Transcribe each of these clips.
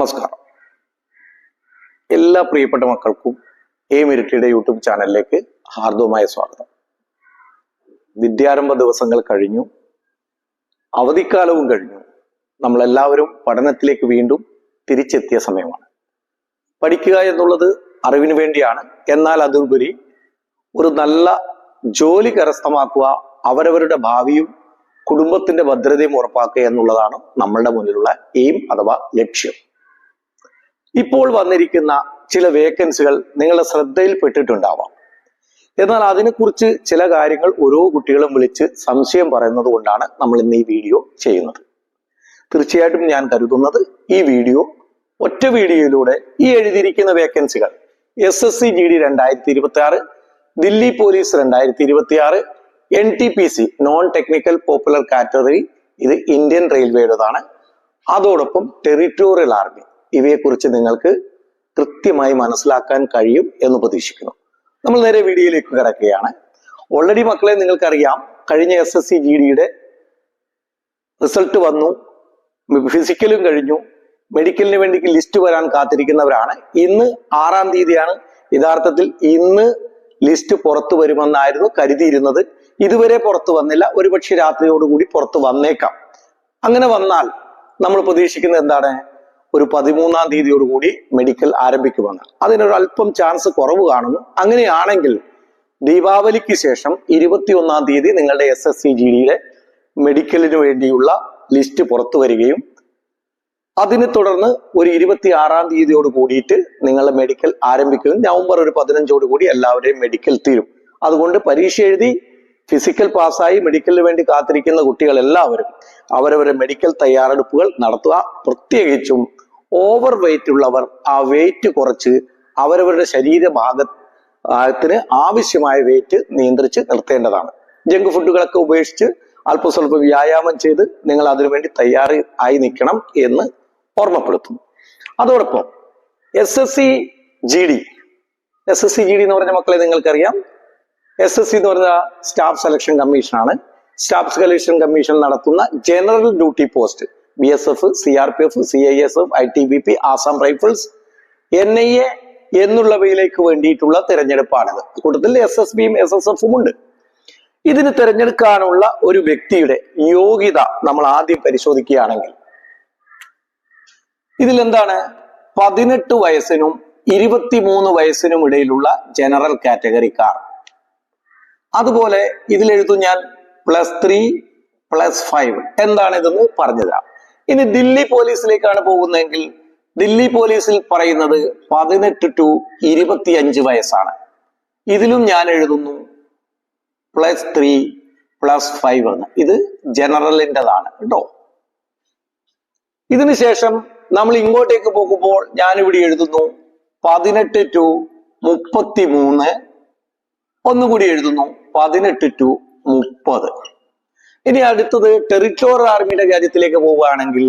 നമസ്കാരം. എല്ലാ പ്രിയപ്പെട്ട മക്കൾക്കും എ മിരിറ്റിയുടെ യൂട്യൂബ് ചാനലിലേക്ക് ഹാർദവമായ സ്വാഗതം. വിദ്യാരംഭ ദിവസങ്ങൾ കഴിഞ്ഞു. അവധിക്കാലവും കഴിഞ്ഞു. നമ്മളെല്ലാവരും പഠനത്തിലേക്ക് വീണ്ടും തിരിച്ചെത്തിയ സമയമാണ്. പഠിക്കുക എന്നുള്ളത് അറിവിന് വേണ്ടിയാണ്. എന്നാൽ അതുപരി ഒരു നല്ല ജോലി കരസ്ഥമാക്കുക അവരവരുടെ ഭാവിയും കുടുംബത്തിന്റെ ഭദ്രതയും ഉറപ്പാക്കുക എന്നുള്ളതാണ് നമ്മളുടെ മുന്നിലുള്ള എയിം അഥവാ ലക്ഷ്യം. ഇപ്പോൾ വന്നിരിക്കുന്ന ചില വേക്കൻസികൾ നിങ്ങളുടെ ശ്രദ്ധയിൽപ്പെട്ടിട്ടുണ്ടാവാം. എന്നാൽ അതിനെക്കുറിച്ച് ചില കാര്യങ്ങൾ ഓരോ കുട്ടികളും വിളിച്ച് സംശയം പറയുന്നത് കൊണ്ടാണ് നമ്മൾ ഇന്ന് ഈ വീഡിയോ ചെയ്യുന്നത്. തീർച്ചയായിട്ടും ഞാൻ കരുതുന്നത് ഈ വീഡിയോ ഒറ്റ വീഡിയോയിലൂടെ ഈ എഴുതിയിരിക്കുന്ന വേക്കൻസികൾ S S C G D രണ്ടായിരത്തി ഇരുപത്തി ആറ് ദില്ലി പോലീസ് രണ്ടായിരത്തി ഇരുപത്തി ആറ് N T P C non technical popular category ഇത് ഇന്ത്യൻ റെയിൽവേയുടേതാണ് അതോടൊപ്പം ടെറിറ്റോറിയൽ ആർമി ഇവയെക്കുറിച്ച് നിങ്ങൾക്ക് കൃത്യമായി മനസ്സിലാക്കാൻ കഴിയും എന്ന് പ്രതീക്ഷിക്കുന്നു. നമ്മൾ നേരെ വീഡിയോയിലേക്ക് കിടക്കുകയാണ്. ഓൾറെഡി മക്കളെ നിങ്ങൾക്കറിയാം കഴിഞ്ഞ എസ് എസ് സി ജി ഡിയുടെ റിസൾട്ട് വന്നു ഫിസിക്കലും കഴിഞ്ഞു മെഡിക്കലിന് വേണ്ടി ലിസ്റ്റ് വരാൻ കാത്തിരിക്കുന്നവരാണ്. ഇന്ന് ആറാം തീയതിയാണ്. യഥാർത്ഥത്തിൽ ഇന്ന് ലിസ്റ്റ് പുറത്തു വരുമെന്നായിരുന്നു കരുതിയിരുന്നത്. ഇതുവരെ പുറത്തു വന്നില്ല. ഒരുപക്ഷെ രാത്രിയോടുകൂടി പുറത്തു വന്നേക്കാം. അങ്ങനെ വന്നാൽ നമ്മൾ പ്രതീക്ഷിക്കുന്നത് എന്താണ്? ഒരു പതിമൂന്നാം തീയതിയോടുകൂടി മെഡിക്കൽ ആരംഭിക്കുമെന്ന് അതിനൊരു അല്പം ചാൻസ് കുറവ് കാണുന്നു. അങ്ങനെയാണെങ്കിൽ ദീപാവലിക്ക് ശേഷം ഇരുപത്തിയൊന്നാം തീയതി നിങ്ങളുടെ എസ് എസ് സി ജി ഡിയിലെ മെഡിക്കലിന് വേണ്ടിയുള്ള ലിസ്റ്റ് പുറത്തു വരികയും അതിനെ തുടർന്ന് ഒരു ഇരുപത്തി ആറാം തീയതിയോട് കൂടിയിട്ട് നിങ്ങളുടെ മെഡിക്കൽ ആരംഭിക്കുന്നു നവംബർ ഒരു പതിനഞ്ചോട് കൂടി എല്ലാവരുടെയും മെഡിക്കൽ തീരും. അതുകൊണ്ട് പരീക്ഷ എഴുതി ഫിസിക്കൽ പാസ്സായി മെഡിക്കലിന് വേണ്ടി കാത്തിരിക്കുന്ന കുട്ടികൾ എല്ലാവരും അവരവരുടെ മെഡിക്കൽ തയ്യാറെടുപ്പുകൾ നടത്തുക. പ്രത്യേകിച്ചും ഓവർ വെയിറ്റ് ഉള്ളവർ ആ വെയിറ്റ് കുറച്ച് അവരവരുടെ ശരീരഭാഗത്തിന് ആവശ്യമായ വെയിറ്റ് നിയന്ത്രിച്ച് നിർത്തേണ്ടതാണ്. ജങ്ക് ഫുഡുകളൊക്കെ ഉപേക്ഷിച്ച് അല്പം സ്വല്പം വ്യായാമം ചെയ്ത് നിങ്ങൾ അതിനുവേണ്ടി തയ്യാറ് ആയി നിൽക്കണം എന്ന് ഓർമ്മപ്പെടുത്തുന്നു. അതോടൊപ്പം S S C G D S S C G D എന്ന് പറഞ്ഞ മക്കളെ നിങ്ങൾക്കറിയാം. എസ് എസ് സി എന്ന് പറഞ്ഞ സ്റ്റാഫ് സെലക്ഷൻ കമ്മീഷനാണ്. സ്റ്റാഫ് സെലക്ഷൻ കമ്മീഷൻ നടത്തുന്ന general duty post. B S F C R P F C I S F I T B P Assam rifles N I A എന്നുള്ളവയിലേക്ക് വേണ്ടിയിട്ടുള്ള തിരഞ്ഞെടുപ്പാണിത്. കൂട്ടത്തിൽ S S ബിയും S S എഫും ഉണ്ട്. ഇതിന് തിരഞ്ഞെടുക്കാനുള്ള ഒരു വ്യക്തിയുടെ യോഗ്യത നമ്മൾ ആദ്യം പരിശോധിക്കുകയാണെങ്കിൽ ഇതിലെന്താണ്? പതിനെട്ട് വയസ്സിനും ഇരുപത്തിമൂന്ന് വയസ്സിനും ഇടയിലുള്ള ജനറൽ കാറ്റഗറിക്കാർ അതുപോലെ ഇതിലെഴുതും ഞാൻ പ്ലസ് ത്രീ പ്ലസ് ഫൈവ്. എന്താണ് ഇതെന്ന് പറഞ്ഞുതരാം. ഇനി ദില്ലി പോലീസിലേക്കാണ് പോകുന്നതെങ്കിൽ ദില്ലി പോലീസിൽ പറയുന്നത് പതിനെട്ട് ടു ഇരുപത്തിയഞ്ച് വയസ്സാണ്. ഇതിലും ഞാൻ എഴുതുന്നു പ്ലസ് ത്രീ പ്ലസ് ഫൈവ് എന്ന് ഇത് ജനറലിന്റെതാണ് കേട്ടോ. ഇതിനുശേഷം നമ്മൾ ഇങ്ങോട്ടേക്ക് പോകുമ്പോൾ ഞാൻ ഇവിടെ എഴുതുന്നു പതിനെട്ട് ടു മുപ്പത്തി മൂന്ന് ഒന്നുകൂടി എഴുതുന്നു പതിനെട്ട് ടു മുപ്പത്. ഇനി അടുത്തത് ടെറിറ്റോറിയൽ ആർമിയുടെ കാര്യത്തിലേക്ക് പോവുകയാണെങ്കിൽ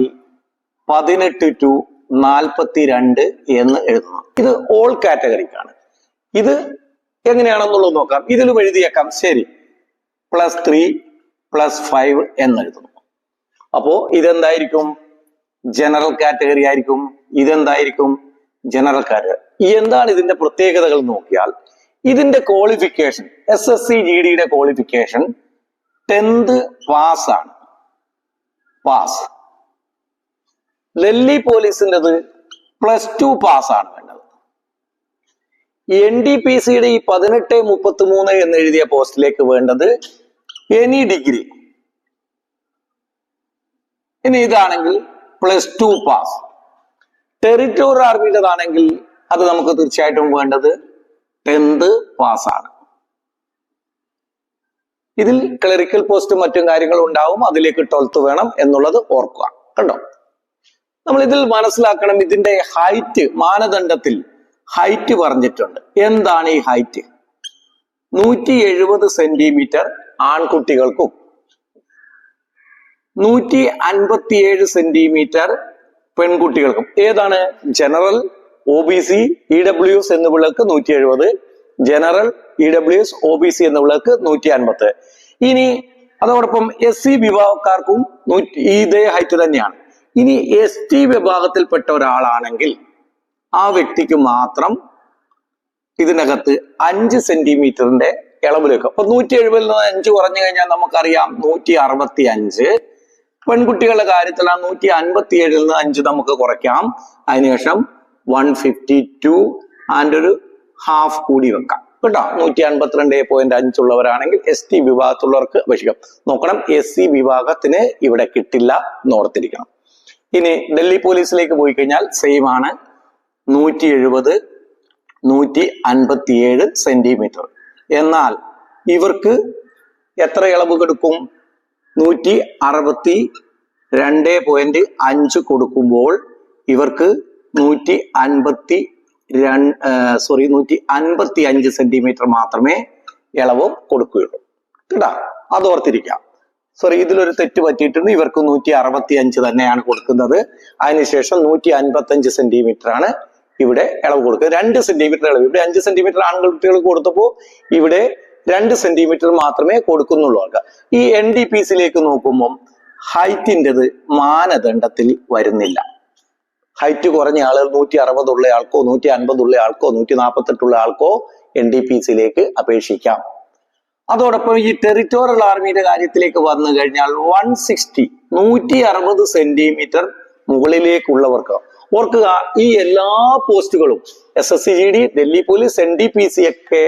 പതിനെട്ട് ടു നാൽപ്പത്തി രണ്ട് എന്ന് എഴുതുന്നു ഇത് ഓൾ കാറ്റഗറിക്കാണ് ഇത് എങ്ങനെയാണെന്നുള്ളത് നോക്കാം. ഇതിലും എഴുതിയേക്കാം. ശരി. പ്ലസ് ത്രീ പ്ലസ് ഫൈവ് എന്ന് എഴുതുന്നു അപ്പോ ഇതെന്തായിരിക്കും? ജനറൽ കാറ്റഗറി ആയിരിക്കും. ഇതെന്തായിരിക്കും? ജനറൽ കാറ്റഗറി എന്താണ് ഇതിന്റെ പ്രത്യേകതകൾ നോക്കിയാൽ ഇതിന്റെ qualification S S C G ഡിയുടെ ക്വാളിഫിക്കേഷൻ ടെൻത്ത് പാസ് ആണ് പാസ്. ഡൽഹി പോലീസിന്റെത് പ്ലസ് ടു പാസ് ആണ് വേണ്ടത് എൻ ഡി പി സിയുടെ ഈ പതിനെട്ട് മുപ്പത്തി മൂന്ന് എന്ന് എഴുതിയ പോസ്റ്റിലേക്ക് വേണ്ടത് എനി ഡിഗ്രി. ഇനി ഇതാണെങ്കിൽ പ്ലസ് ടു പാസ്. ടെറിറ്റോറിയൽ ആർമിയുടേതാണെങ്കിൽ അത് നമുക്ക് തീർച്ചയായിട്ടും വേണ്ടത് ടെൻത്ത് പാസ്സാണ്. ഇതിൽ ക്ലറിക്കൽ പോസ്റ്റും മറ്റും കാര്യങ്ങളും ഉണ്ടാവും. അതിലേക്ക് ട്വൽത്ത് വേണം എന്നുള്ളത് ഓർക്കുക. കണ്ടോ? നമ്മൾ ഇതിൽ മനസ്സിലാക്കണം ഇതിന്റെ ഹൈറ്റ് മാനദണ്ഡത്തിൽ ഹൈറ്റ് പറഞ്ഞിട്ടുണ്ട്. എന്താണ് ഈ ഹൈറ്റ് നൂറ്റി എഴുപത് സെന്റിമീറ്റർ ആൺകുട്ടികൾക്കും നൂറ്റി അൻപത്തിയേഴ് സെന്റിമീറ്റർ പെൺകുട്ടികൾക്കും. ഏതാണ്? General O B C E W S എന്നിവർക്ക് നൂറ്റി എഴുപത് general E W S O B C എന്നുള്ളവർക്ക് നൂറ്റി അൻപത് ഇനി അതോടൊപ്പം എസ് സി വിഭാഗക്കാർക്കും ഇതേ ഹൈറ്റ് തന്നെയാണ്. ഇനി എസ് ടി വിഭാഗത്തിൽപ്പെട്ട ഒരാളാണെങ്കിൽ ആ വ്യക്തിക്ക് മാത്രം ഇതിനകത്ത് അഞ്ച് സെന്റിമീറ്ററിന്റെ ഇളവ് ലഭിക്കും. അപ്പൊ നൂറ്റി എഴുപതിൽ നിന്ന് അഞ്ച് കുറഞ്ഞു കഴിഞ്ഞാൽ നമുക്കറിയാം നൂറ്റി അറുപത്തി അഞ്ച് പെൺകുട്ടികളുടെ കാര്യത്തിൽ ആ നൂറ്റി അൻപത്തി ഏഴിൽ നിന്ന് അഞ്ച് നമുക്ക് കുറയ്ക്കാം. അതിനുശേഷം വൺ ഫിഫ്റ്റി ടു ആൻഡ് ഒരു ഹാഫ് കൂടി വെക്കാം. കേട്ടോ? നൂറ്റി അൻപത്തിരണ്ട് പോയിന്റ് അഞ്ചുള്ളവരാണെങ്കിൽ എസ് ടി വിഭാഗത്തുള്ളവർക്ക് അപേക്ഷിക്കാം. നോക്കണം എസ് സി വിഭാഗത്തിന് ഇവിടെ കിട്ടില്ല എന്ന് ഇനി ഡൽഹി പോലീസിലേക്ക് പോയി കഴിഞ്ഞാൽ സെയിം ആണ്. നൂറ്റി എഴുപത് നൂറ്റി അൻപത്തിയേഴ് സെന്റിമീറ്റർ എന്നാൽ ഇവർക്ക് എത്ര ഇളവ് കൊടുക്കും നൂറ്റി അറുപത്തി രണ്ട് പോയിന്റ് അഞ്ച് കൊടുക്കുമ്പോൾ ഇവർക്ക് നൂറ്റി അൻപത്തി സോറി നൂറ്റി അൻപത്തി അഞ്ച് സെന്റിമീറ്റർ മാത്രമേ ഇളവ് കൊടുക്കുകയുള്ളൂ. കേട്ടാ? അത് ഓർത്തിരിക്കാം സോറി ഇതിലൊരു തെറ്റ് പറ്റിയിട്ടുണ്ട്. ഇവർക്ക് നൂറ്റി അറുപത്തി അഞ്ച് തന്നെയാണ് കൊടുക്കുന്നത്. അതിനുശേഷം നൂറ്റി അൻപത്തി അഞ്ച് സെന്റിമീറ്റർ ആണ് ഇവിടെ ഇളവ് കൊടുക്കുക. രണ്ട് സെന്റിമീറ്റർ ഇളവ്. ഇവിടെ അഞ്ച് സെന്റിമീറ്റർ ആണുങ്ങൾ കുട്ടികൾക്ക് കൊടുത്തപ്പോൾ ഇവിടെ രണ്ട് സെന്റിമീറ്റർ മാത്രമേ കൊടുക്കുന്നുള്ളൂ ആൾക്കാർ ഈ എൻ ഡി പി സിയിലേക്ക് നോക്കുമ്പോൾ ഹൈറ്റിന്റെത് മാനദണ്ഡത്തിൽ വരുന്നില്ല. ഹൈറ്റ് കുറഞ്ഞ ആളുകൾ നൂറ്റി അറുപതുള്ള ആൾക്കോ നൂറ്റി അൻപതുള്ള ആൾക്കോ നൂറ്റി നാൽപ്പത്തെട്ടുള്ള ആൾക്കോ എൻ ഡി പി സിയിലേക്ക് അപേക്ഷിക്കാം. അതോടൊപ്പം ഈ ടെറിറ്റോറിയൽ ആർമിയുടെ കാര്യത്തിലേക്ക് വന്നു കഴിഞ്ഞാൽ വൺ സിക്സ്റ്റി നൂറ്റി അറുപത് സെന്റിമീറ്റർ മുകളിലേക്കുള്ളവർക്ക് ഓർക്കുക ഈ എല്ലാ പോസ്റ്റുകളും S S C G D Delhi police N D P C ഒക്കെ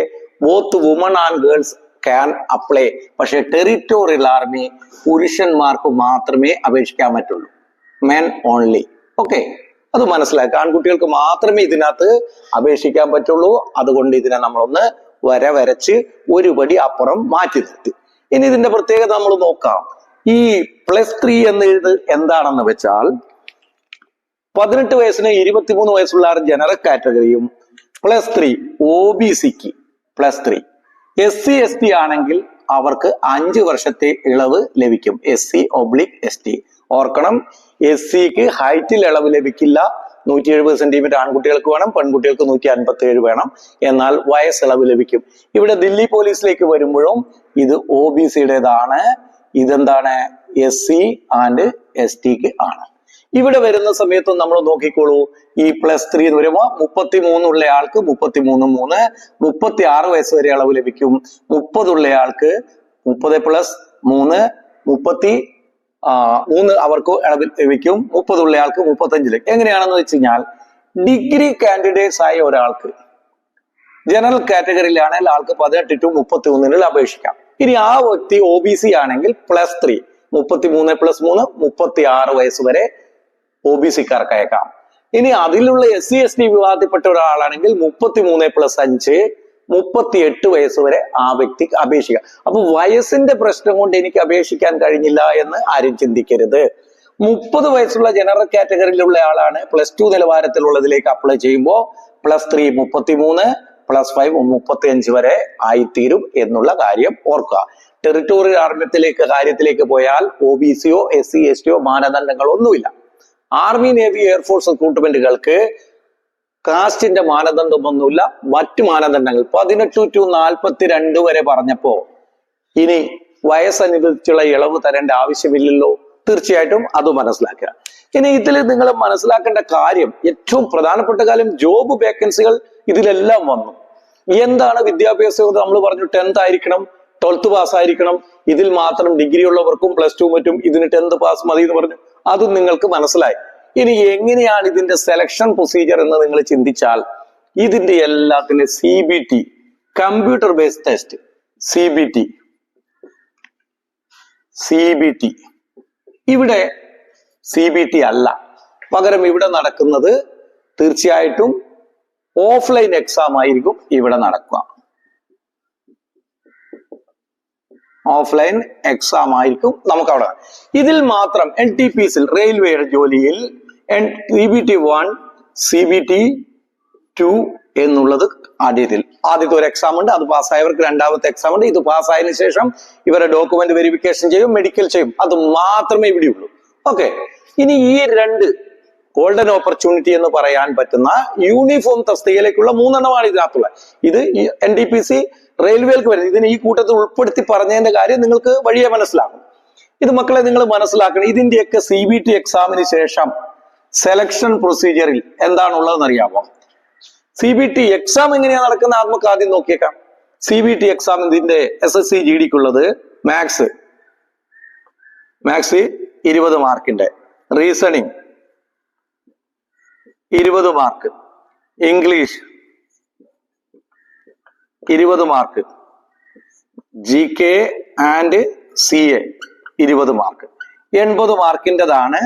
both woman and girls can apply പക്ഷെ ടെറിറ്റോറിയൽ ആർമി പുരുഷന്മാർക്ക് മാത്രമേ അപേക്ഷിക്കാൻ പറ്റുള്ളൂ. മെൻ ഓൺലി ഓക്കെ അത് മനസ്സിലാക്കുക. ആൺകുട്ടികൾക്ക് മാത്രമേ ഇതിനകത്ത് അപേക്ഷിക്കാൻ പറ്റുള്ളൂ. അതുകൊണ്ട് ഇതിനെ നമ്മളൊന്ന് വര വരച്ച് ഒരു പടി അപ്പുറം മാറ്റി നിർത്തി. ഇനി ഇതിന്റെ പ്രത്യേകത നമ്മൾ നോക്കാം. ഈ പ്ലസ് ത്രീ എന്ന് എഴുത് എന്താണെന്ന് വെച്ചാൽ പതിനെട്ട് വയസ്സിന് ഇരുപത്തിമൂന്ന് വയസ്സുള്ള ജനറൽ കാറ്റഗറിയും പ്ലസ് ത്രീ ഒ ബി സിക്ക് plus three S C S T ആണെങ്കിൽ അവർക്ക് അഞ്ച് വർഷത്തെ ഇളവ് ലഭിക്കും. S C oblique S T ഓർക്കണം എസ് സിക്ക് ഹൈറ്റിൽ ഇളവ് ലഭിക്കില്ല. നൂറ്റി എഴുപത് സെന്റിമീറ്റർ ആൺകുട്ടികൾക്ക് വേണം പെൺകുട്ടികൾക്ക് നൂറ്റി അൻപത്തി ഏഴ് വേണം. എന്നാൽ വയസ്സ് ഇളവ് ലഭിക്കും. ഇവിടെ ദില്ലി പോലീസിലേക്ക് വരുമ്പോഴും ഇത് ഒ ബി സിയുടേതാണ്. ഇതെന്താണ്? എസ് സി ആൻഡ് എസ് ടിക്ക് ആണ്. ഇവിടെ വരുന്ന സമയത്തും നമ്മൾ നോക്കിക്കോളൂ. ഈ പ്ലസ് ത്രീ എന്ന് പറയുമ്പോൾ മുപ്പത്തി മൂന്നുള്ള ആൾക്ക് മുപ്പത്തി മൂന്ന് മൂന്ന് മുപ്പത്തി ആറ് വയസ്സ് വരെ അളവ് ലഭിക്കും. മുപ്പതുള്ള ആൾക്ക് മുപ്പത് പ്ലസ് മൂന്ന് മുപ്പത്തി മൂന്ന് അവർക്ക് ഇളവ് ലഭിക്കും മുപ്പതുള്ള ആൾക്ക് മുപ്പത്തഞ്ചിൽ. എങ്ങനെയാണെന്ന് വെച്ച് കഴിഞ്ഞാൽ ഡിഗ്രി കാൻഡിഡേറ്റ്സ് ആയ ഒരാൾക്ക് ജനറൽ കാറ്റഗറിയിലാണെങ്കിൽ ആൾക്ക് പതിനെട്ട് ടു മുപ്പത്തി ഒന്നിനിൽ അപേക്ഷിക്കാം. ഇനി ആ വ്യക്തി ഒ ബി സി ആണെങ്കിൽ പ്ലസ് ത്രീ മുപ്പത്തി മൂന്ന് പ്ലസ് മൂന്ന് മുപ്പത്തി ആറ് വയസ്സ് വരെ ഒ ബി സിക്കാർക്ക് അയക്കാം ഇനി അതിലുള്ള എസ് സി എസ് ടി വിഭാഗത്തിൽപ്പെട്ട ഒരാളാണെങ്കിൽ മുപ്പത്തി മൂന്ന് പ്ലസ് അഞ്ച് മുപ്പത്തി എട്ട് വയസ്സ് വരെ ആ വ്യക്തി അപേക്ഷിക്കാം അപ്പൊ വയസ്സിന്റെ പ്രശ്നം കൊണ്ട് എനിക്ക് അപേക്ഷിക്കാൻ കഴിഞ്ഞില്ല എന്ന് ആരും ചിന്തിക്കരുത്. മുപ്പത് വയസ്സുള്ള ജനറൽ കാറ്റഗറിയിലുള്ള ആളാണ് പ്ലസ് ടു നിലവാരത്തിലുള്ളതിലേക്ക് അപ്ലൈ ചെയ്യുമ്പോൾ പ്ലസ് ത്രീ മുപ്പത്തി മൂന്ന് പ്ലസ് ഫൈവ് മുപ്പത്തി അഞ്ച് വരെ ആയിത്തീരും എന്നുള്ള കാര്യം ഓർക്കുക. ടെറിട്ടോറിയൽ ആർമ്യത്തിലേക്ക് കാര്യത്തിലേക്ക് പോയാൽ ഒ ബി സിയോ എസ് സി എസ് ടിയോ മാനദണ്ഡങ്ങളോ ഒന്നുമില്ല ആർമി നേവി എയർഫോഴ്സ് റിക്രൂട്ട്മെന്റുകൾക്ക് കാസ്റ്റിന്റെ മാനദണ്ഡമൊന്നുമില്ല. മറ്റു മാനദണ്ഡങ്ങൾ. പതിനെട്ട് ടു നാൽപ്പത്തി രണ്ട് വരെ പറഞ്ഞപ്പോ ഇനി വയസ്സനുസരിച്ചുള്ള ഇളവ് തരേണ്ട ആവശ്യമില്ലല്ലോ. തീർച്ചയായിട്ടും അത് മനസ്സിലാക്കുക. ഇനി ഇതിൽ നിങ്ങൾ മനസ്സിലാക്കേണ്ട കാര്യം ഏറ്റവും പ്രധാനപ്പെട്ട കാര്യം ജോബ് വേക്കൻസികൾ ഇതിലെല്ലാം വന്നു. എന്താണ് വിദ്യാഭ്യാസ യോഗ്യത നമ്മൾ പറഞ്ഞു ടെൻത്ത് ആയിരിക്കണം ട്വൽത്ത് പാസ് ആയിരിക്കണം. ഇതിൽ മാത്രം ഡിഗ്രി ഉള്ളവർക്കും പ്ലസ് ടു മറ്റും ഇതിന് ടെൻത്ത് പാസ് മതി എന്ന് പറഞ്ഞു. അതും നിങ്ങൾക്ക് മനസ്സിലായി. ഇനി എങ്ങനെയാണ് ഇതിന്റെ സെലക്ഷൻ പ്രൊസീജിയർ എന്ന് നിങ്ങൾ ചിന്തിച്ചാൽ ഇതിന്റെ എല്ലാത്തിന്റെ C B T computer based test C B T C B T ഇവിടെ സി ബി ടി അല്ല. പകരം ഇവിടെ നടക്കുന്നത് തീർച്ചയായിട്ടും ഓഫ്ലൈൻ എക്സാം ആയിരിക്കും ഇവിടെ നടക്കുക. ഓഫ്ലൈൻ എക്സാം ആയിരിക്കും നമുക്ക് അവിടെ ഇതിൽ മാത്രം എൻ ടി പി സിൽ റെയിൽവേയുടെ ജോലിയിൽ one C B T two എന്നുള്ളത് ആദ്യത്തിൽ. ആദ്യത്തെ ഒരു എക്സാം ഉണ്ട് അത് പാസ്സായവർക്ക് രണ്ടാമത്തെ എക്സാം ഉണ്ട്. ഇത് പാസ്സായതിനു ശേഷം ഇവരെ ഡോക്യുമെന്റ് വെരിഫിക്കേഷൻ ചെയ്യും മെഡിക്കൽ ചെയ്യും. അത് മാത്രമേ ഇവിടെയുള്ളൂ ഓക്കെ ഇനി ഈ രണ്ട് ഗോൾഡൻ ഓപ്പർച്യൂണിറ്റി എന്ന് പറയാൻ പറ്റുന്ന യൂണിഫോം തസ്തികയിലേക്കുള്ള മൂന്നെണ്ണമാണ് ഇതിനകത്തുള്ളത് ഇത് എൻ ഡി പി സി റെയിൽവേക്ക് വരുന്നത്. ഇതിന് ഈ കൂട്ടത്തിൽ ഉൾപ്പെടുത്തി പറഞ്ഞതിന്റെ കാര്യം നിങ്ങൾക്ക് വഴിയെ മനസ്സിലാകും. ഇത് മക്കളെ നിങ്ങൾ മനസ്സിലാക്കണം. ഇതിന്റെയൊക്കെ സി ബി ടി എക്സാമിന് ശേഷം സെലക്ഷൻ പ്രൊസീജിയറിൽ എന്താണുള്ളതെന്ന് അറിയാമോ സി ബി ടി എക്സാം എങ്ങനെയാണ് നടക്കുന്നത് നമുക്ക് ആദ്യം നോക്കിയേക്കാം. സി ബി ടി എക്സാം ഇതിന്റെ എസ് എസ് സി ജി ഡിക്കുള്ളത് മാത്സ് മാത്സ് ഇരുപത് മാർക്കിന്റെ റീസണിങ് ഇരുപത് മാർക്ക് ഇംഗ്ലീഷ് ഇരുപത് mark G K and C A ഇരുപത് മാർക്ക് എൺപത് മാർക്കിന്റെതാണ്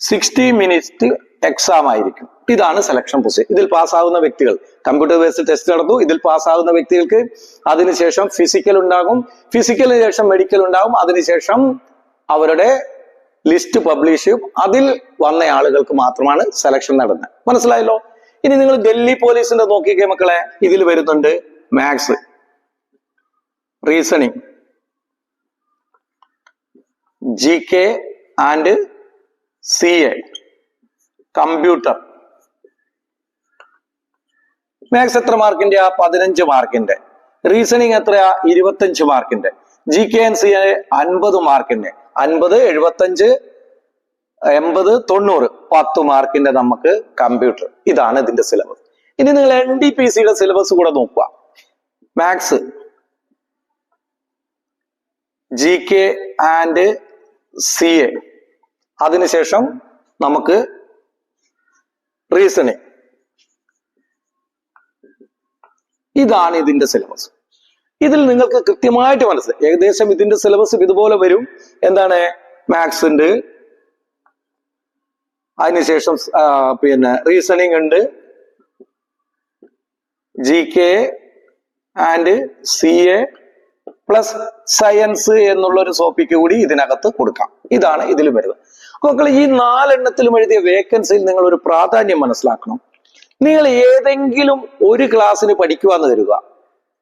സിക്സ്റ്റി മിനിറ്റ് എക്സാം ആയിരിക്കും. ഇതാണ് സെലക്ഷൻ പ്രോസസ് ഇതിൽ പാസ്സാകുന്ന വ്യക്തികൾ. കമ്പ്യൂട്ടർ ബേസ്ഡ് ടെസ്റ്റ് നടന്നു. ഇതിൽ പാസ്സാകുന്ന വ്യക്തികൾക്ക് അതിനുശേഷം ഫിസിക്കൽ ഉണ്ടാകും. ഫിസിക്കലിന് ശേഷം മെഡിക്കൽ ഉണ്ടാകും. അതിനുശേഷം അവരുടെ ലിസ്റ്റ് പബ്ലിഷ് ചെയ്യും. അതിൽ വന്ന ആളുകൾക്ക് മാത്രമാണ് സെലക്ഷൻ നടന്നത്. മനസ്സിലായല്ലോ? ഇനി നിങ്ങൾ ഡൽഹി പോലീസിന്റെ നോക്കിക്കേ മക്കളെ. ഇതിൽ വരുന്നുണ്ട് maths reasoning G K and C A computer. Maths എത്ര മാർക്കിന്റെ? ആ പതിനഞ്ച് മാർക്കിന്റെ. റീസണിങ് എത്രയാ ഇരുപത്തഞ്ച് മാർക്കിന്റെ. G K n C A അൻപത് മാർക്കിന്റെ. അൻപത് എഴുപത്തഞ്ച് എൺപത് തൊണ്ണൂറ്. പത്ത് മാർക്കിന്റെ നമുക്ക് കമ്പ്യൂട്ടർ. ഇതാണ് ഇതിന്റെ സിലബസ് ഇനി നിങ്ങൾ എൻ ഡി പി സിയുടെ സിലബസ് കൂടെ നോക്കുക. Maths G K and C A അതിനുശേഷം നമുക്ക് റീസണിങ് ഇതാണ് ഇതിന്റെ സിലബസ് ഇതിൽ നിങ്ങൾക്ക് കൃത്യമായിട്ട് മനസ്സിലായി. ഏകദേശം ഇതിന്റെ സിലബസ് ഇതുപോലെ വരും. എന്താണ്? മാത്സ് ഉണ്ട്. അതിനുശേഷം പിന്നെ റീസണിങ് ഉണ്ട്. G K and C A plus science എന്നുള്ള ഒരു സോപ്പിക്ക് കൂടി ഇതിനകത്ത് കൊടുക്കാം. ഇതാണ് ഇതിൽ വരുന്നത്. മക്കൾ ഈ നാലെണ്ണത്തിലും എഴുതിയ വേക്കൻസിയിൽ നിങ്ങൾ ഒരു പ്രാധാന്യം മനസ്സിലാക്കണം. നിങ്ങൾ ഏതെങ്കിലും ഒരു ക്ലാസ്സിന് പഠിക്കുവാന്ന് തരുക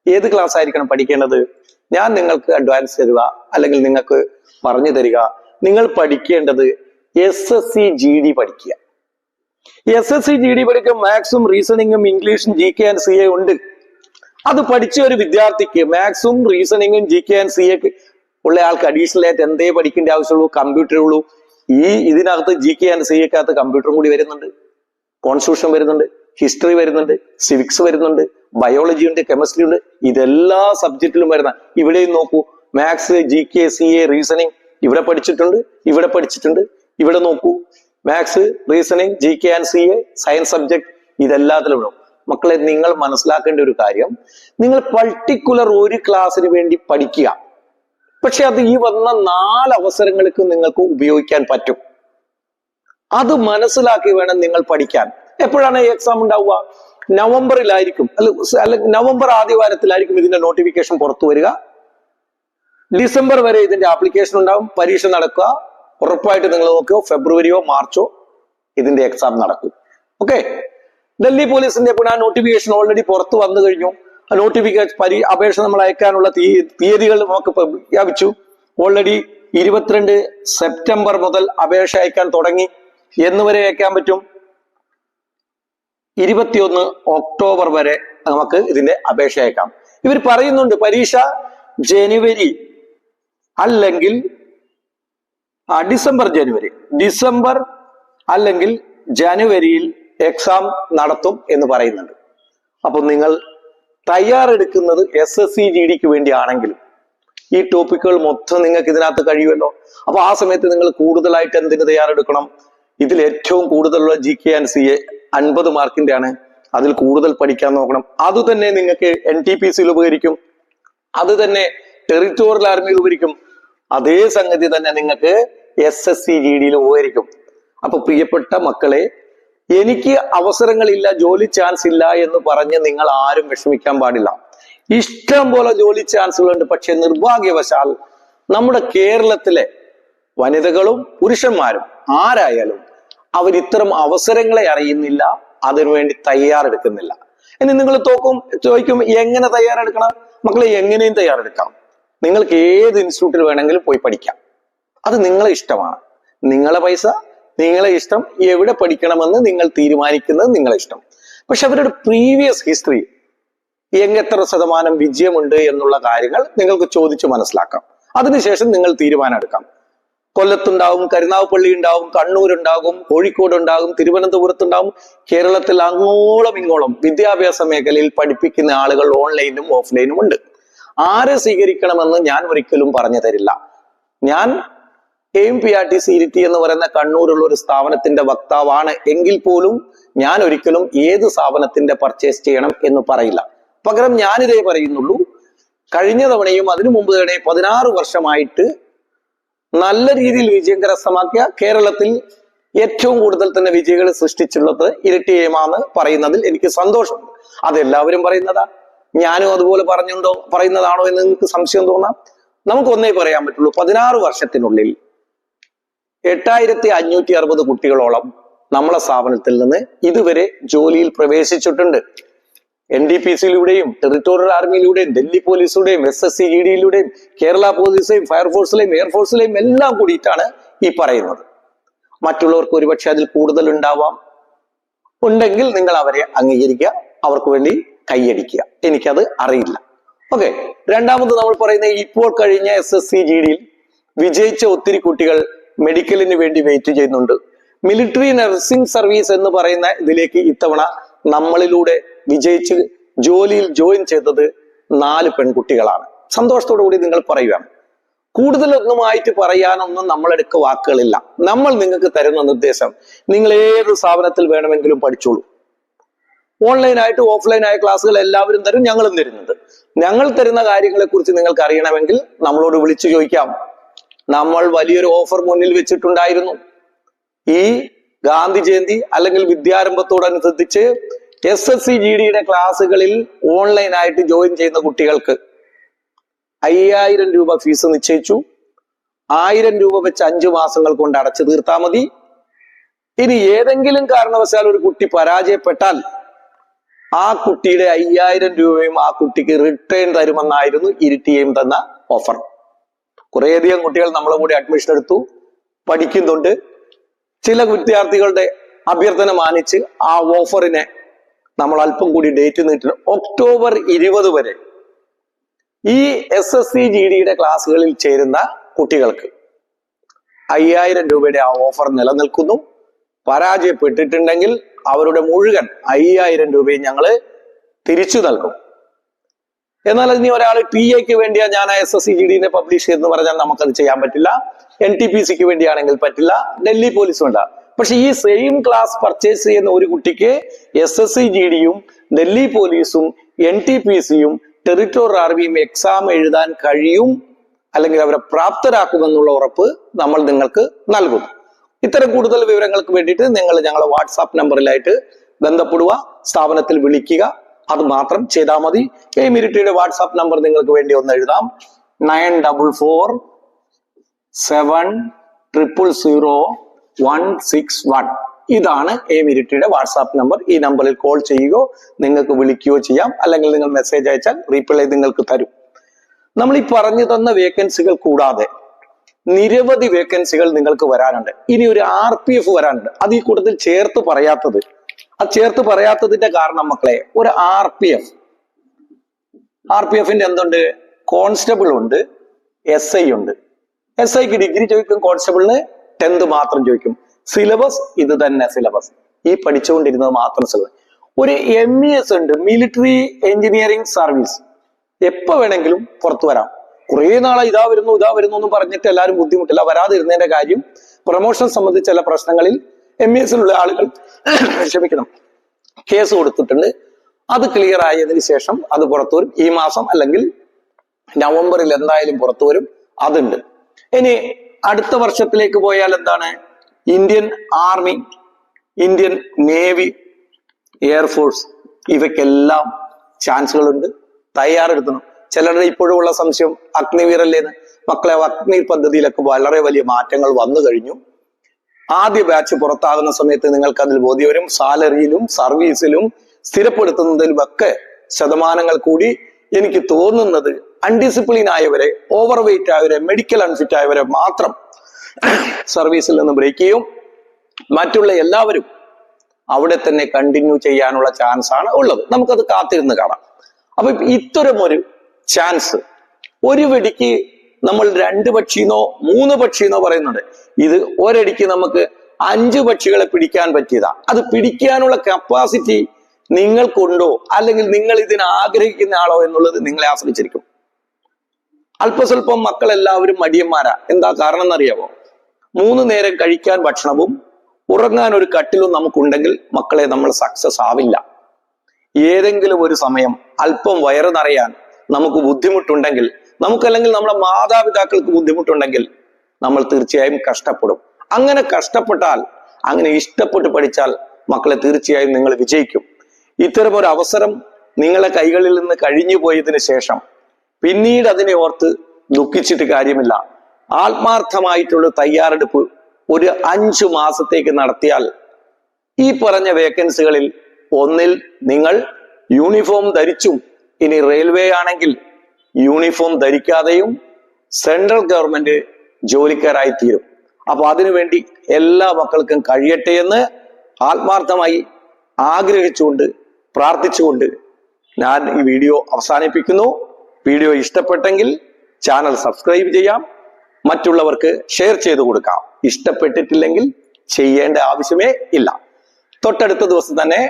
ഏത് ക്ലാസ് ആയിരിക്കണം പഠിക്കേണ്ടത്? ഞാൻ നിങ്ങൾക്ക് അഡ്വാൻസ് തരിക അല്ലെങ്കിൽ നിങ്ങൾക്ക് പറഞ്ഞു തരിക. നിങ്ങൾ പഠിക്കേണ്ടത് S S C G D പഠിക്കുക. S S C G D പഠിക്കുക മാത്സും റീസണിങ്ങും ഇംഗ്ലീഷും G K and C A ഉണ്ട്. അത് പഠിച്ച ഒരു വിദ്യാർത്ഥിക്ക് മാത്സും റീസണിങ്ങും G K and C A ഉള്ള ആൾക്ക് അഡീഷണൽ ആയിട്ട് എന്തേ പഠിക്കേണ്ട ആവശ്യമുള്ളൂ? കമ്പ്യൂട്ടറേ ഉള്ളൂ. ഈ ഇതിനകത്ത് ജി കെ ആൻഡ് സി എക്കകത്ത് കമ്പ്യൂട്ടറും കൂടി വരുന്നുണ്ട്. കോൺസ്റ്റിറ്റ്യൂഷൻ വരുന്നുണ്ട്. ഹിസ്റ്ററി വരുന്നുണ്ട്. സിവിക്സ് വരുന്നുണ്ട്. ബയോളജി ഉണ്ട് കെമിസ്ട്രി ഉണ്ട്. ഇതെല്ലാ സബ്ജക്റ്റിലും വരുന്ന ഇവിടെയും നോക്കൂ. Maths G K C A reasoning ഇവിടെ പഠിച്ചിട്ടുണ്ട് ഇവിടെ പഠിച്ചിട്ടുണ്ട് ഇവിടെ നോക്കൂ. Maths reasoning G K and C A science subject ഇതെല്ലാത്തിലും ഉണ്ടാവും. മക്കളെ നിങ്ങൾ മനസ്സിലാക്കേണ്ട ഒരു കാര്യം. നിങ്ങൾ പർട്ടിക്കുലർ ഒരു ക്ലാസ്സിന് വേണ്ടി പഠിക്കുക. പക്ഷെ അത് ഈ വന്ന നാല് അവസരങ്ങൾക്ക് നിങ്ങൾക്ക് ഉപയോഗിക്കാൻ പറ്റും. അത് മനസ്സിലാക്കി വേണം നിങ്ങൾ പഠിക്കാൻ. എപ്പോഴാണ് ഈ എക്സാം ഉണ്ടാവുക? നവംബറിലായിരിക്കും. അല്ല അല്ല നവംബർ ആദ്യ വാരത്തിലായിരിക്കും ഇതിന്റെ നോട്ടിഫിക്കേഷൻ പുറത്തു വരിക. ഡിസംബർ വരെ ഇതിന്റെ ആപ്ലിക്കേഷൻ ഉണ്ടാവും. പരീക്ഷ നടക്കുക. ഉറപ്പായിട്ട് നിങ്ങൾ നോക്കിയോ ഫെബ്രുവരിയോ മാർച്ചോ ഇതിന്റെ എക്സാം നടക്കും. ഓക്കെ ഡൽഹി പോലീസിന്റെ എപ്പോഴാണ് നോട്ടിഫിക്കേഷൻ ഓൾറെഡി പുറത്തു വന്നു കഴിഞ്ഞു. നോട്ടിഫിക്കേഷൻ പരി അപേക്ഷ നമ്മൾ അയക്കാനുള്ള തീയതികൾ നമുക്ക് പ്രഖ്യാപിച്ചു ഓൾറെഡി ഇരുപത്തിരണ്ട് സെപ്റ്റംബർ മുതൽ അപേക്ഷ അയക്കാൻ തുടങ്ങി. എന്ന് വരെ അയക്കാൻ പറ്റും. ഇരുപത്തിയൊന്ന് ഒക്ടോബർ വരെ നമുക്ക് ഇതിന്റെ അപേക്ഷ അയക്കാം. ഇവർ പറയുന്നുണ്ട് പരീക്ഷ ജനുവരി അല്ലെങ്കിൽ ഡിസംബർ ജനുവരി. ഡിസംബർ അല്ലെങ്കിൽ ജനുവരിയിൽ എക്സാം നടത്തും എന്ന് പറയുന്നുണ്ട്. അപ്പൊ നിങ്ങൾ തയ്യാറെടുക്കുന്നത് എസ് എസ് സി ജി ഡിക്ക് വേണ്ടിയാണെങ്കിലും ഈ ടോപ്പിക്കുകൾ മൊത്തം നിങ്ങൾക്ക് ഇതിനകത്ത് കഴിയുമല്ലോ. അപ്പൊ ആ സമയത്ത് നിങ്ങൾ കൂടുതലായിട്ട് എന്തിന് തയ്യാറെടുക്കണം? ഇതിൽ ഏറ്റവും കൂടുതലുള്ള G K and C A അൻപത് മാർക്കിന്റെ ആണ് അതിൽ കൂടുതൽ പഠിക്കാൻ നോക്കണം. അത് തന്നെ നിങ്ങൾക്ക് എൻ ടി പി സിയിൽ ഉപകരിക്കും. അത് തന്നെ ടെറിറ്റോറിയൽ ആർമിയിൽ ഉപകരിക്കും. അതേ സംഗതി തന്നെ നിങ്ങൾക്ക് എസ് എസ് സി ജി ഡിയിൽ ഉപകരിക്കും. അപ്പൊ പ്രിയപ്പെട്ട മക്കളെ എനിക്ക് അവസരങ്ങളില്ല ജോലി ചാൻസ് ഇല്ല എന്ന് പറഞ്ഞ് നിങ്ങൾ ആരും വിഷമിക്കാൻ പാടില്ല. ഇഷ്ടം പോലെ ജോലി ചാൻസുകളുണ്ട് പക്ഷെ നിർഭാഗ്യവശാൽ നമ്മുടെ കേരളത്തിലെ വനിതകളും പുരുഷന്മാരും ആരായാലും അവർ ഇത്തരം അവസരങ്ങളെ അറിയുന്നില്ല അതിനുവേണ്ടി തയ്യാറെടുക്കുന്നില്ല. ഇനി നിങ്ങൾ തോക്കും ചോദിക്കും എങ്ങനെ തയ്യാറെടുക്കണം? മക്കളെ എങ്ങനെയും തയ്യാറെടുക്കാം. നിങ്ങൾക്ക് ഏത് ഇൻസ്റ്റിറ്റ്യൂട്ടിൽ വേണമെങ്കിലും പോയി പഠിക്കാം. അത് നിങ്ങളെ ഇഷ്ടമാണ്. നിങ്ങളെ പൈസ നിങ്ങളെ ഇഷ്ടം എവിടെ പഠിക്കണമെന്ന് നിങ്ങൾ തീരുമാനിക്കുന്നത് നിങ്ങളെ ഇഷ്ടം. പക്ഷെ അവരുടെ പ്രീവിയസ് ഹിസ്റ്ററി എങ്ങെത്ര ശതമാനം വിജയമുണ്ട് എന്നുള്ള കാര്യങ്ങൾ നിങ്ങൾക്ക് ചോദിച്ചു മനസ്സിലാക്കാം. അതിനുശേഷം നിങ്ങൾ തീരുമാനം എടുക്കാം കൊല്ലത്തുണ്ടാവും കരുനാഗപ്പള്ളി ഉണ്ടാവും കണ്ണൂരുണ്ടാകും കോഴിക്കോട് ഉണ്ടാകും തിരുവനന്തപുരത്ത് ഉണ്ടാവും കേരളത്തിൽ അങ്ങോളം ഇങ്ങോളം വിദ്യാഭ്യാസ മേഖലയിൽ പഠിപ്പിക്കുന്ന ആളുകൾ ഓൺലൈനും ഓഫ്ലൈനും ഉണ്ട്. ആരെ സ്വീകരിക്കണമെന്ന് ഞാൻ ഒരിക്കലും പറഞ്ഞു തരില്ല. ഞാൻ M P R T C Iritty എന്ന് പറയുന്ന കണ്ണൂരുള്ള ഒരു സ്ഥാപനത്തിന്റെ വക്താവാണ് എങ്കിൽ പോലും ഞാൻ ഒരിക്കലും ഏത് സ്ഥാപനത്തിന്റെ പർച്ചേസ് ചെയ്യണം എന്ന് പറയില്ല. പകരം ഞാനിതേ പറയുന്നുള്ളൂ. കഴിഞ്ഞ തവണയും അതിനു മുമ്പ് തന്നെ പതിനാറ് വർഷമായിട്ട് നല്ല രീതിയിൽ വിജയം കരസ്ഥമാക്കിയ കേരളത്തിൽ ഏറ്റവും കൂടുതൽ തന്നെ വിജയികൾ സൃഷ്ടിച്ചുള്ളത് ഇരട്ടി എമാന്ന് പറയുന്നതിൽ എനിക്ക് സന്തോഷമുണ്ട് അതെല്ലാവരും പറയുന്നതാ. ഞാനും അതുപോലെ പറഞ്ഞുണ്ടോ പറയുന്നതാണോ എന്ന് നിങ്ങൾക്ക് സംശയം തോന്നാം. നമുക്ക് ഒന്നേ പറയാൻ പറ്റുള്ളൂ പതിനാറ് വർഷത്തിനുള്ളിൽ എട്ടായിരത്തി അഞ്ഞൂറ്റി അറുപത് കുട്ടികളോളം നമ്മളെ സ്ഥാപനത്തിൽ നിന്ന് ഇതുവരെ ജോലിയിൽ പ്രവേശിച്ചിട്ടുണ്ട്. എൻ ഡി പി സിയിലൂടെയും ടെറിട്ടോറിയൽ ആർമിയിലൂടെയും ഡൽഹി പോലീസിലൂടെയും എസ് എസ് സി ഇ ഡിയിലൂടെയും കേരള പോലീസിലെയും ഫയർഫോഴ്സിലെയും എയർഫോഴ്സിലെയും എല്ലാം കൂടിയിട്ടാണ് ഈ പറയുന്നത്. മറ്റുള്ളവർക്ക് ഒരുപക്ഷെ അതിൽ കൂടുതൽ ഉണ്ടാവാം ഉണ്ടെങ്കിൽ നിങ്ങൾ അവരെ അംഗീകരിക്കുക അവർക്ക് വേണ്ടി കൈയടിക്കുക. എനിക്കത് അറിയില്ല. ഓക്കെ രണ്ടാമത് നമ്മൾ പറയുന്നത് ഇപ്പോൾ കഴിഞ്ഞ എസ് എസ് സി ജി ഡിയിൽ വിജയിച്ച ഒത്തിരി കുട്ടികൾ മെഡിക്കലിന് വേണ്ടി വെയിറ്റ് ചെയ്യുന്നുണ്ട്. മിലിറ്ററി നഴ്സിംഗ് സർവീസ് എന്ന് പറയുന്ന ഇതിലേക്ക് ഇത്തവണ നമ്മളിലൂടെ വിജയിച്ച് ജോലിയിൽ ജോയിൻ ചെയ്തത് നാല് പെൺകുട്ടികളാണ്. സന്തോഷത്തോടു കൂടി നിങ്ങൾ പറയുകയാണ് കൂടുതലൊന്നുമായിട്ട് പറയാനൊന്നും നമ്മളെടുക്ക വാക്കുകളില്ല. നമ്മൾ നിങ്ങൾക്ക് തരുന്ന നിർദ്ദേശം നിങ്ങൾ ഏത് സ്ഥാപനത്തിൽ വേണമെങ്കിലും പഠിച്ചോളൂ. ഓൺലൈനായിട്ട് ഓഫ്ലൈനായ ക്ലാസ്സുകൾ എല്ലാവരും തരും ഞങ്ങളും തരുന്നുണ്ട്. ഞങ്ങൾ തരുന്ന കാര്യങ്ങളെക്കുറിച്ച് നിങ്ങൾക്ക് അറിയണമെങ്കിൽ നമ്മളോട് വിളിച്ചു ചോദിക്കാം. നമ്മൾ വലിയൊരു ഓഫർ മുന്നിൽ വെച്ചിട്ടുണ്ടായിരുന്നു. ഈ ഗാന്ധി ജയന്തി അല്ലെങ്കിൽ വിദ്യാരംഭത്തോടനുബന്ധിച്ച് എസ് എസ് സി ജി ഡിയുടെ ക്ലാസ്സുകളിൽ ഓൺലൈനായിട്ട് ജോയിൻ ചെയ്യുന്ന കുട്ടികൾക്ക് അയ്യായിരം രൂപ ഫീസ് നിശ്ചയിച്ചു. ആയിരം രൂപ വെച്ച് അഞ്ചു മാസങ്ങൾ കൊണ്ട് അടച്ചു തീർത്താൽ മതി. ഇനി ഏതെങ്കിലും കാരണവശാൽ ഒരു കുട്ടി പരാജയപ്പെട്ടാൽ ആ കുട്ടിയുടെ അയ്യായിരം രൂപയും ആ കുട്ടിക്ക് റിട്ടേൺ തരുമെന്നായിരുന്നു ഇരിട്ടിയെയും തന്ന ഓഫർ കുറേയധികം കുട്ടികൾ നമ്മളെ കൂടി അഡ്മിഷൻ എടുത്തു പഠിക്കുന്നുണ്ട്. ചില വിദ്യാർത്ഥികളുടെ അഭ്യർത്ഥന മാനിച്ച് ആ ഓഫറിനെ നമ്മൾ അല്പം കൂടി ഡേറ്റ് നീട്ടി ഒക്ടോബർ ഇരുപത് വരെ ഈ എസ് എസ് സി ജി ഡിയുടെ ക്ലാസ്സുകളിൽ ചേരുന്ന കുട്ടികൾക്ക് അയ്യായിരം രൂപയുടെ ആ ഓഫർ നിലനിൽക്കുന്നു. പരാജയപ്പെട്ടിട്ടുണ്ടെങ്കിൽ അവരുടെ മുഴുവൻ അയ്യായിരം രൂപയും ഞങ്ങൾ തിരിച്ചു നൽകും. എന്നാൽ ഇനി ഒരാൾ പി എക്ക് വേണ്ടിയാ ഞാൻ എസ് എസ് സി ജി ഡിനെ പബ്ലിഷ് ചെയ്തെന്ന് പറഞ്ഞാൽ നമുക്കത് ചെയ്യാൻ പറ്റില്ല. എൻ ടി പി സിക്ക് വേണ്ടിയാണെങ്കിൽ പറ്റില്ല. ഡൽഹി പോലീസ് വേണ്ട. പക്ഷെ ഈ സെയിം ക്ലാസ് പർച്ചേസ് ചെയ്യുന്ന ഒരു കുട്ടിക്ക് എസ് എസ് സി ജി ഡിയും ഡൽഹി പോലീസും എൻ ടി പി സിയും ടെറിറ്റോറിയൽ ആർമിയും എക്സാം എഴുതാൻ കഴിയും അല്ലെങ്കിൽ അവരെ പ്രാപ്തരാക്കുമെന്നുള്ള ഉറപ്പ് നമ്മൾ നിങ്ങൾക്ക് നൽകും. ഇത്തരം കൂടുതൽ വിവരങ്ങൾക്ക് വേണ്ടിയിട്ട് നിങ്ങൾ ഞങ്ങളെ വാട്സാപ്പ് നമ്പറിലായിട്ട് ബന്ധപ്പെടുക സ്ഥാപനത്തിൽ വിളിക്കുക. അത് മാത്രം ചെയ്താൽ മതി. മിരിറ്റിയുടെ വാട്സാപ്പ് നമ്പർ നിങ്ങൾക്ക് വേണ്ടി ഒന്ന് എഴുതാം. Nine double four seven triple zero one six one. ഇതാണ് എ മിരിറ്റിയുടെ വാട്സാപ്പ് നമ്പർ. ഈ നമ്പറിൽ കോൾ ചെയ്യുകയോ നിങ്ങൾക്ക് വിളിക്കുകയോ ചെയ്യാം. അല്ലെങ്കിൽ നിങ്ങൾ മെസ്സേജ് അയച്ചാൽ റീപ്ലൈ നിങ്ങൾക്ക് തരും. നമ്മൾ ഈ പറഞ്ഞു തന്ന വേക്കൻസികൾ കൂടാതെ നിരവധി വേക്കൻസികൾ നിങ്ങൾക്ക് വരാനുണ്ട്. ഇനി ഒരു ആർ പി എഫ് വരാനുണ്ട്. അത് ഈ കൂട്ടത്തിൽ ചേർത്ത് പറയാത്തത് അത് ചേർത്ത് പറയാത്തതിന്റെ കാരണം മക്കളെ ഒരു R P F. R P എഫിന്റെ എന്തുണ്ട്? കോൺസ്റ്റബിൾ ഉണ്ട് എസ് ഐ ഉണ്ട്. എസ് ഐക്ക് ഡിഗ്രി ചോദിക്കും കോൺസ്റ്റബിളിന് ടെൻത്ത് മാത്രം ചോദിക്കും. സിലബസ് ഇത് തന്നെ സിലബസ്. ഈ പഠിച്ചുകൊണ്ടിരുന്നത് മാത്രം സിലബസ്. ഒരു എം ഇ എസ് ഉണ്ട് മിലിറ്ററി എഞ്ചിനീയറിംഗ് സർവീസ്. എപ്പോ വേണമെങ്കിലും പുറത്തു വരാം. കുറേ നാളെ ഇതാ വരുന്നു ഇതാ വരുന്നു എന്ന് പറഞ്ഞിട്ട് എല്ലാവരും ബുദ്ധിമുട്ടില്ല. വരാതിരുന്നതിന്റെ കാര്യം പ്രൊമോഷൻ സംബന്ധിച്ചുള്ള പ്രശ്നങ്ങളിൽ എം ഇ എസിലുള്ള ആളുകൾ ക്ഷമിക്കണം. കേസ് കൊടുത്തിട്ടുണ്ട്. അത് ക്ലിയർ ആയതിനു ശേഷം അത് പുറത്തു വരും. ഈ മാസം അല്ലെങ്കിൽ നവംബറിൽ എന്തായാലും പുറത്തു വരും. അതുണ്ട്. ഇനി അടുത്ത വർഷത്തിലേക്ക് പോയാൽ എന്താണ്? Indian army Indian navy air force ഇവയ്ക്കെല്ലാം ചാൻസുകളുണ്ട്. തയ്യാറെടുക്കണം. ചിലരുടെ ഇപ്പോഴുമുള്ള സംശയം അഗ്നിവീരല്ലേന്ന് മക്കളെ അഗ്നി പദ്ധതിയിലൊക്കെ വളരെ വലിയ മാറ്റങ്ങൾ വന്നു കഴിഞ്ഞു. ആദ്യ ബാച്ച് പുറത്താകുന്ന സമയത്ത് നിങ്ങൾക്ക് അതിൽ ബോധ്യം വരും. സാലറിയിലും സർവീസിലും സ്ഥിരപ്പെടുത്തുന്നതിലും ഒക്കെ ശതമാനങ്ങൾ കൂടി എനിക്ക് തോന്നുന്നത് അൺഡിസിപ്ലിൻ ആയവരെ ഓവർ വെയിറ്റ് ആയവരെ മെഡിക്കൽ അൺഫിറ്റ് ആയവരെ മാത്രം സർവീസിൽ നിന്ന് ബ്രേക്ക് ചെയ്യും. മറ്റുള്ള എല്ലാവരും അവിടെ തന്നെ കണ്ടിന്യൂ ചെയ്യാനുള്ള ചാൻസ് ആണ് ഉള്ളത്. നമുക്കത് കാത്തിരുന്ന് കാണാം. അപ്പൊ ഇത്തരം ഒരു ചാൻസ് ഒരു വെടിക്ക് നമ്മൾ രണ്ട് പക്ഷിന്നോ മൂന്ന് പക്ഷിന്നോ പറയുന്നുണ്ട്. ഇത് ഒരടിക്ക് നമുക്ക് അഞ്ച് പക്ഷികളെ പിടിക്കാൻ പറ്റിയതാ. അത് പിടിക്കാനുള്ള കപ്പാസിറ്റി നിങ്ങൾക്കുണ്ടോ? അല്ലെങ്കിൽ നിങ്ങൾ ഇതിന് ആഗ്രഹിക്കുന്ന ആളോ എന്നുള്ളത് നിങ്ങളെ ആശ്രയിച്ചിരിക്കും. അല്പസ്വല്പം മക്കൾ എല്ലാവരും മടിയന്മാരാ. എന്താ കാരണം എന്നറിയാമോ മൂന്ന് നേരം കഴിക്കാൻ ഭക്ഷണവും ഉറങ്ങാൻ ഒരു കട്ടിലും നമുക്കുണ്ടെങ്കിൽ മക്കളെ നമ്മൾ സക്സസ് ആവില്ല. ഏതെങ്കിലും ഒരു സമയം അല്പം വയറ് നിറയാൻ നമുക്ക് ബുദ്ധിമുട്ടുണ്ടെങ്കിൽ നമുക്കല്ലെങ്കിൽ നമ്മുടെ മാതാപിതാക്കൾക്ക് ബുദ്ധിമുട്ടുണ്ടെങ്കിൽ നമ്മൾ തീർച്ചയായും കഷ്ടപ്പെടും. അങ്ങനെ കഷ്ടപ്പെട്ടാൽ അങ്ങനെ ഇഷ്ടപ്പെട്ട് പഠിച്ചാൽ മക്കളെ തീർച്ചയായും നിങ്ങൾ വിജയിക്കും. ഇത്തരം ഒരു അവസരം നിങ്ങളെ കൈകളിൽ നിന്ന് കഴിഞ്ഞു പോയതിന് ശേഷം പിന്നീട് അതിനെ ഓർത്ത് ദുഃഖിച്ചിട്ട് കാര്യമില്ല. ആത്മാർത്ഥമായിട്ടുള്ള തയ്യാറെടുപ്പ് ഒരു അഞ്ചു മാസത്തേക്ക് നടത്തിയാൽ ഈ പറഞ്ഞ വേക്കൻസികളിൽ ഒന്നിൽ നിങ്ങൾ യൂണിഫോം ധരിച്ചും ഇനി റെയിൽവേ ആണെങ്കിൽ യൂണിഫോം ധരിക്കാതെയും സെൻട്രൽ ഗവൺമെന്റ് ജോലിക്കാരായി തീരും അപ്പൊ അതിനുവേണ്ടി എല്ലാ മക്കൾക്കും കഴിയട്ടെ എന്ന് ആത്മാർത്ഥമായി ആഗ്രഹിച്ചുകൊണ്ട് പ്രാർത്ഥിച്ചുകൊണ്ട് ഞാൻ ഈ വീഡിയോ അവസാനിപ്പിക്കുന്നു. വീഡിയോ ഇഷ്ടപ്പെട്ടെങ്കിൽ ചാനൽ സബ്സ്ക്രൈബ് ചെയ്യാം. മറ്റുള്ളവർക്ക് ഷെയർ ചെയ്തു കൊടുക്കാം. ഇഷ്ടപ്പെട്ടിട്ടില്ലെങ്കിൽ ചെയ്യേണ്ട ആവശ്യമേ ഇല്ല. തൊട്ടടുത്ത ദിവസം തന്നെ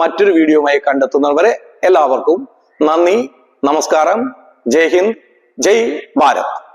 മറ്റൊരു വീഡിയോയുമായി കണ്ടെത്തുന്നവരെ എല്ലാവർക്കും നന്ദി നമസ്കാരം. ജയ് ഹിന്ദ് ജയ് ഭാരത്.